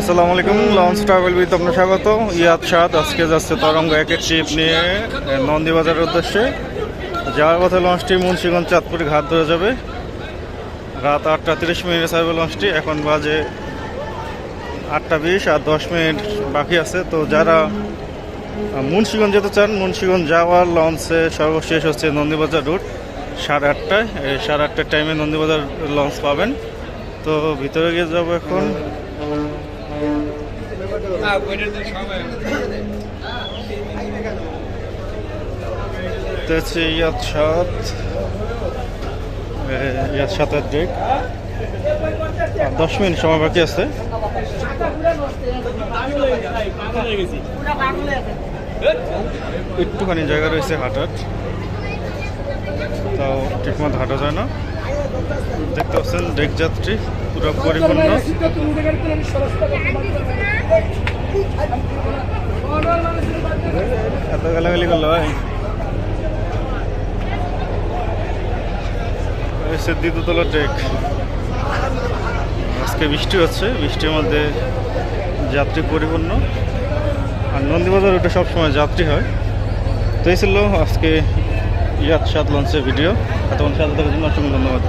আসসালামু আলাইকুম launch travel with আপনার স্বাগত ইয়াদ সাদ, আজকে যাচ্ছে তরঙ্গ একের ট্রিপ নিয়ে নন্দীবাজারের উদ্দেশ্যে। যাওয়ার পথে লঞ্চটি মুন্সিগঞ্জ, চাঁদপুর ঘাট ধরে যাবে। রাত আটটা তিরিশ মিনিটে ছাড়বে লঞ্চটি এখন বাজে আটটা বিশ আর দশ মিনিট বাকি আছে। তো যারা মুন্সিগঞ্জ যেতে চান, মুন্সিগঞ্জ যাওয়ার লঞ্চে সর্বশেষ হচ্ছে নন্দীবাজার রুট সাড়ে আটটায়। সাড়ে আটটার টাইমে নন্দীবাজার লঞ্চ পাবেন। তো ভিতরে গিয়ে যাব এখন। তো হচ্ছে ইয়াদ সাত ইয়াদ সাতের ডেক দশ মিনিট সময় বাকি আছে। একটুখানি জায়গা রয়েছে হাঁটার। তাও ঠিকমতো হাঁটা যায় না। দেখতে পাচ্ছেন ডেক যাত্রী পুরো পরিপূর্ণ। গালাগালি করল, ভাই। এসে ডেক আজকে বৃষ্টি হচ্ছে, বৃষ্টির মধ্যে যাত্রী পরিপূর্ণ। আর নন্দীবাজার ওটা সবসময় যাত্রী হয়। তো এই ছিল আজকে ইয়াদ সাত লঞ্চের ভিডিও। এতক্ষণ সাথে থাকার জন্য অসংখ্য ধন্যবাদ।